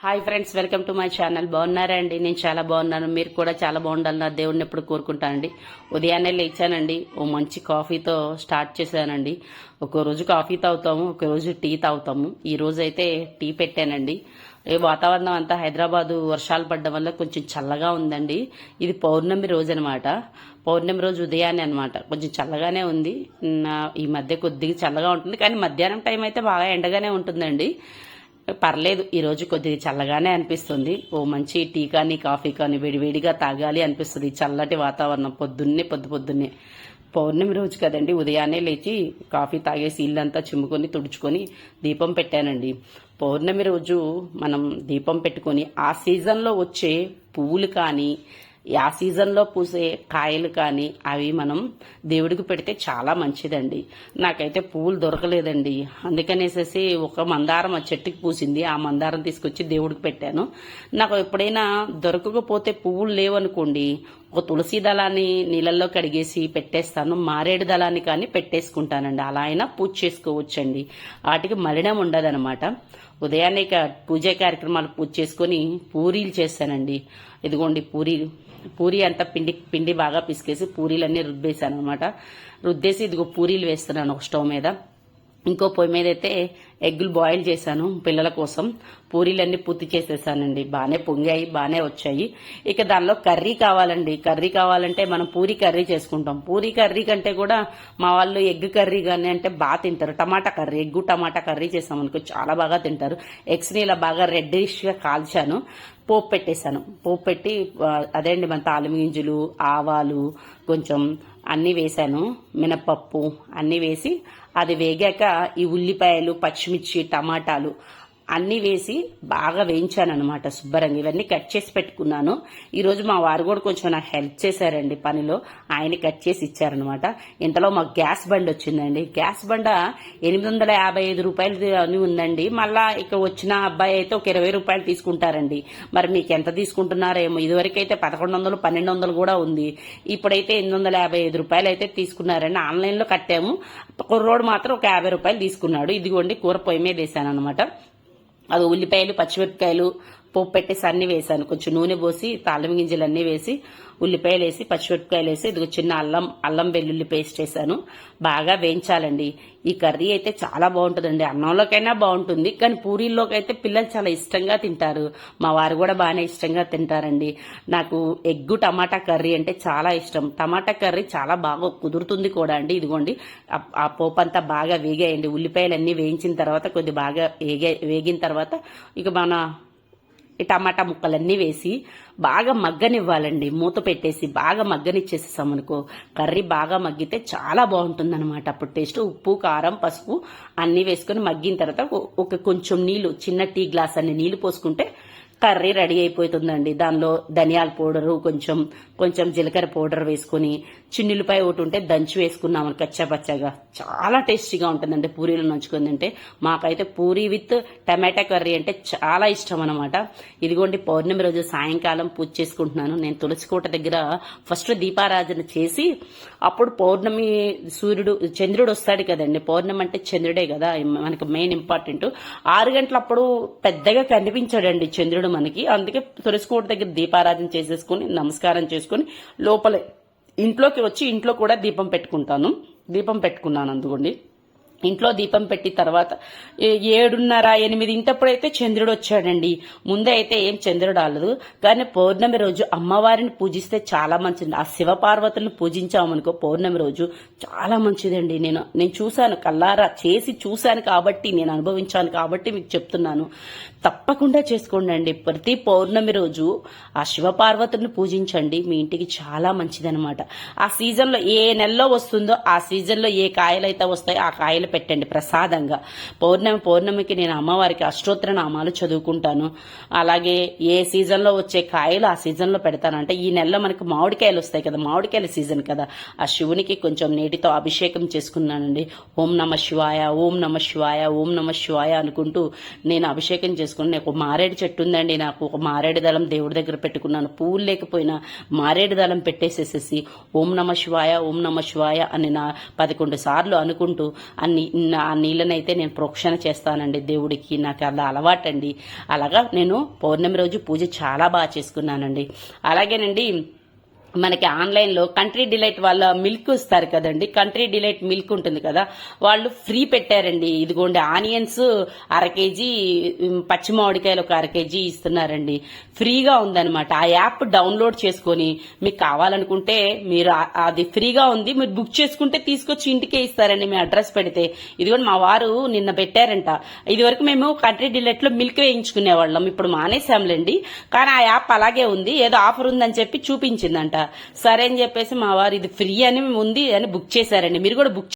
Hi friends welcome to my channel బాగున్నారా అండి? నేను చాలా బాగున్నాను. మీరు కూడా చాలా బాగుండాలి నా దేవుడిని ఎప్పుడు కోరుకుంటానండి. ఉదయాన్నే లేచానండి. ఓ మంచి కాఫీతో స్టార్ట్ చేశానండి. ఒక రోజు కాఫీ తాగుతాము ఒక రోజు టీ తాగుతాము. ఈ రోజు అయితే టీ పెట్టానండి. ఈ వాతావరణం అంతా హైదరాబాదు వర్షాలు పడడం వల్ల కొంచెం చల్లగా ఉందండి. ఇది పౌర్ణమి రోజు అనమాట పౌర్ణమి రోజు ఉదయాన్నే అనమాట కొంచెం చల్లగానే ఉంది. ఈ మధ్య కొద్దిగా చల్లగా ఉంటుంది. కానీ మధ్యాహ్నం టైం అయితే బాగా ఎండగానే ఉంటుందండి. పర్లేదు ఈరోజు కొద్దిగా చల్లగానే అనిపిస్తుంది. ఓ మంచి టీ కానీ కాఫీ కానీ వేడివేడిగా తాగాలి అనిపిస్తుంది. చల్లటి వాతావరణం పొద్దున్నే పొద్దు పొద్దున్నే. పౌర్ణమి రోజు కదండి ఉదయాన్నే లేచి కాఫీ తాగేసి ఇల్లంతా చిమ్ముకొని తుడుచుకొని దీపం పెట్టానండి. పౌర్ణమి రోజు మనం దీపం పెట్టుకొని ఆ సీజన్లో వచ్చే పువ్వులు కానీ ఆ సీజన్లో పూసే కాయలు కానీ అవి మనం దేవుడికి పెడితే చాలా మంచిదండి. నాకైతే పువ్వులు దొరకలేదండి. అందుకనేసేసి ఒక మందారం ఆ చెట్టుకి పూసింది. ఆ మందారం తీసుకొచ్చి దేవుడికి పెట్టాను. నాకు ఎప్పుడైనా దొరకకపోతే పువ్వులు లేవనుకోండి ఒక తులసి దళాన్ని నీళ్ళల్లో కడిగేసి పెట్టేస్తాను. మారేడు దళాన్ని కానీ పెట్టేసుకుంటానండి. అలా అయినా పూజ చేసుకోవచ్చండి. వాటికి మలినం ఉండదనమాట ఉదయాన్నే ఇక పూజ కార్యక్రమాలు పూజ చేసుకొని పూరీలు చేస్తానండి. ఇదిగోండి పూరీలు పూరి అంతా పిండి పిండి బాగా పిసికేసి పూరీలన్నీ రుద్దేశాను అనమాట రుద్దేసి ఇదిగో పూరీలు వేస్తున్నాను ఒక స్టవ్ మీద. ఇంకో పొయ్యి మీద అయితే ఎగ్గులు బాయిల్ చేశాను పిల్లల కోసం. పూరీలన్నీ పూర్తి చేసేసానండి. బాగానే పొంగాయి బాగానే వచ్చాయి. ఇక దానిలో కర్రీ కావాలండి. కర్రీ కావాలంటే మనం పూరి కర్రీ చేసుకుంటాం. పూరి కర్రీ కంటే కూడా మా వాళ్ళు ఎగ్ కర్రీ కానీ అంటే బాగా తింటారు. Tomato curry egg tomato curry చేసాం అనుకో చాలా బాగా తింటారు. ఎగ్స్ని ఇలా బాగా రెడ్డిష్గా కాల్చాను. పోపు పెట్టేశాను. పోపు పెట్టి అదే అండి మన తాలిమి గింజలు ఆవాలు కొంచెం అన్నీ వేశాను మినపప్పు అన్నీ వేసి అది వేగాక ఈ ఉల్లిపాయలు పచ్చిమిర్చి టమాటాలు అన్నీ వేసి బాగా వేయించాను అనమాట శుభ్రంగా. ఇవన్నీ కట్ చేసి పెట్టుకున్నాను. ఈరోజు మా వారు కూడా కొంచెం నాకు హెల్ప్ చేశారండి పనిలో. ఆయన కట్ చేసి ఇచ్చారనమాట ఇంతలో మాకు గ్యాస్ బండి వచ్చిందండి. గ్యాస్ బండ ఎనిమిది వందల యాభై ఐదు రూపాయలు అని ఉందండి. మళ్ళా ఇక వచ్చిన అబ్బాయి అయితే ఒక ఇరవై రూపాయలు తీసుకుంటారండి. మరి మీకు ఎంత తీసుకుంటున్నారేమో? ఇదివరకు అయితే పదకొండు వందలు పన్నెండు వందలు కూడా ఉంది. ఇప్పుడైతే ఎనిమిది వందల యాభై ఐదు రూపాయలు అయితే తీసుకున్నారండి. ఆన్లైన్లో కట్టాము. కుర్రోడు మాత్రం ఒక యాభై రూపాయలు తీసుకున్నాడు. ఇదిగోండి కూర పొయ్యి మీద వేసాను అనమాట అది ఉల్లిపాయలు పచ్చిమిరపకాయలు పోపు పెట్టేసి అన్ని వేసాను. కొంచెం నూనె పోసి తాళం గింజలు అన్నీ వేసి ఉల్లిపాయలు వేసి పచ్చిమిరపకాయలు వేసి ఇదిగో చిన్న అల్లం అల్లం వెల్లుల్లి పేస్ట్ వేసాను. బాగా వేయించాలండి. ఈ కర్రీ అయితే చాలా బాగుంటుందండి. అన్నంలోకైనా బాగుంటుంది. కానీ పూరీల్లోకి అయితే పిల్లలు చాలా ఇష్టంగా తింటారు. మా వారు కూడా బాగానే ఇష్టంగా తింటారండి. నాకు ఎగ్గు టమాటా కర్రీ అంటే చాలా ఇష్టం. టమాటా కర్రీ చాలా బాగా కుదురుతుంది కూడా అండి. ఇదిగోండి ఆ- పోపంతా పోపు అంతా బాగా వేగాయండి. ఉల్లిపాయలు అన్నీ వేయించిన తర్వాత కొద్ది బాగా వేగే వేగిన తర్వాత ఇక మన ఈ టమాటా ముక్కలన్నీ వేసి బాగా మగ్గనివ్వాలండి. మూత పెట్టేసి బాగా మగ్గనిచ్చేసేసాం అనుకో కర్రీ బాగా మగ్గితే చాలా బాగుంటుంది అనమాట అప్పుడు టేస్ట్ ఉప్పు కారం పసుపు అన్నీ వేసుకొని మగ్గిన తర్వాత ఒక కొంచెం నీళ్ళు చిన్న టీ గ్లాస్ అన్ని నీళ్ళు పోసుకుంటే కర్రీ రెడీ అయిపోతుందండి. దానిలో ధనియాల పౌడరు కొంచెం కొంచెం జీలకర్ర పౌడర్ వేసుకొని చిన్నులపై ఒకటి ఉంటే దంచి వేసుకున్నాము కచ్చాపచ్చగా చాలా టేస్టీగా ఉంటుందండి పూరీలు నంచుకొని తింటే. మాకైతే పూరీ విత్ టమాటా కర్రీ అంటే చాలా ఇష్టం అనమాట ఇదిగోండి పౌర్ణమి రోజు సాయంకాలం పూజ చేసుకుంటున్నాను. నేను తులసికోట దగ్గర ఫస్ట్ దీపారాధన చేసి అప్పుడు పౌర్ణమి సూర్యుడు చంద్రుడు వస్తాడు కదండి. పౌర్ణమి అంటే చంద్రుడే కదా మనకి మెయిన్ ఇంపార్టెంట్ ఆరు గంటలప్పుడు పెద్దగా కనిపించాడండి చంద్రుడు మనకి. అందుకే తులసికోట దగ్గర దీపారాధన చేసేసుకుని నమస్కారం చేసుకుని లోపలే ఇంట్లోకి వచ్చి ఇంట్లో కూడా దీపం పెట్టుకుంటాను. దీపం పెట్టుకున్నాను అందుకోండి. ఇంట్లో దీపం పెట్టి తర్వాత ఏ- ఏడున్నర ఎనిమిది ఇంటప్పుడైతే చంద్రుడు వచ్చాడండి. ముందే అయితే ఏం చంద్రుడు రాలేదు. కానీ పౌర్ణమి రోజు అమ్మవారిని పూజిస్తే చాలా మంచిది. ఆ శివపార్వతులను పూజించామనుకో పౌర్ణమి రోజు చాలా మంచిదండి. నేను నేను చూశాను కల్లారా చేసి చూశాను కాబట్టి నేను అనుభవించాను కాబట్టి మీకు చెప్తున్నాను. తప్పకుండా చేసుకోండి ప్రతి పౌర్ణమి రోజు ఆ శివపార్వతులను పూజించండి. మీ ఇంటికి చాలా మంచిదనమాట ఆ సీజన్లో ఏ నెలలో వస్తుందో ఆ సీజన్లో ఏ కాయలు అయితే వస్తాయో ఆ కాయలు పెట్టండి ప్రసాదంగా. పౌర్ణమి పౌర్ణమికి నేను అమ్మవారికి అష్టోత్తర నామాలు చదువుకుంటాను. అలాగే ఏ సీజన్లో వచ్చే కాయలు ఆ సీజన్లో పెడతాను. అంటే ఈ నెలలో మనకి మామిడికాయలు వస్తాయి కదా మామిడికాయల సీజన్ కదా. ఆ శివునికి కొంచెం నీటితో అభిషేకం చేసుకున్నానండి. ఓం నమ శివాయ ఓం నమ శివాయ ఓం నమ శివాయ అనుకుంటూ నేను అభిషేకం చేసుకుని నాకు ఒక మారేడు చెట్టు ఉందండి. నాకు ఒక మారేడు దళం దేవుడి దగ్గర పెట్టుకున్నాను. పువ్వులు లేకపోయినా మారేడు దళం పెట్టేసేసేసి ఓం నమ శివాయ ఓం నమ శివాయ అని నా పదకొండు సార్లు అనుకుంటూ అన్ని ఆ నీళ్ళనైతే నేను ప్రోక్షణ చేస్తానండి దేవుడికి. నాకు అలా అలవాటండి. అలాగా నేను పౌర్ణమి రోజు పూజ చాలా బాగా చేసుకున్నానండి. అలాగేనండి మనకి ఆన్లైన్లో కంట్రీ డిలైట్ వాళ్ళ మిల్క్ ఇస్తారు కదండి. కంట్రీ డిలైట్ మిల్క్ ఉంటుంది కదా. వాళ్ళు ఫ్రీ పెట్టారండి. ఇదిగోండి ఆనియన్స్ అర కేజీ పచ్చి మామిడికాయలు ఒక అర కేజీ ఇస్తున్నారండి. ఫ్రీగా ఉందనమాట ఆ యాప్ డౌన్లోడ్ చేసుకొని మీకు కావాలనుకుంటే మీరు అది ఫ్రీగా ఉంది. మీరు బుక్ చేసుకుంటే తీసుకొచ్చి ఇంటికే ఇస్తారండి. మీ అడ్రస్ పెడితే. ఇదిగోండి మా వారు నిన్న పెట్టారంట. ఇది వరకు మేము కంట్రీ డిలైట్లో మిల్క్ వేయించుకునే వాళ్ళం. ఇప్పుడు మానేసాంలేండి కానీ ఆ యాప్ అలాగే ఉంది. ఏదో ఆఫర్ ఉందని చెప్పి చూపించిందంట. సరే అని చెప్పేసి మా వారు ఇది ఫ్రీ అని ఉంది అని బుక్ చేశారండి. మీరు కూడా బుక్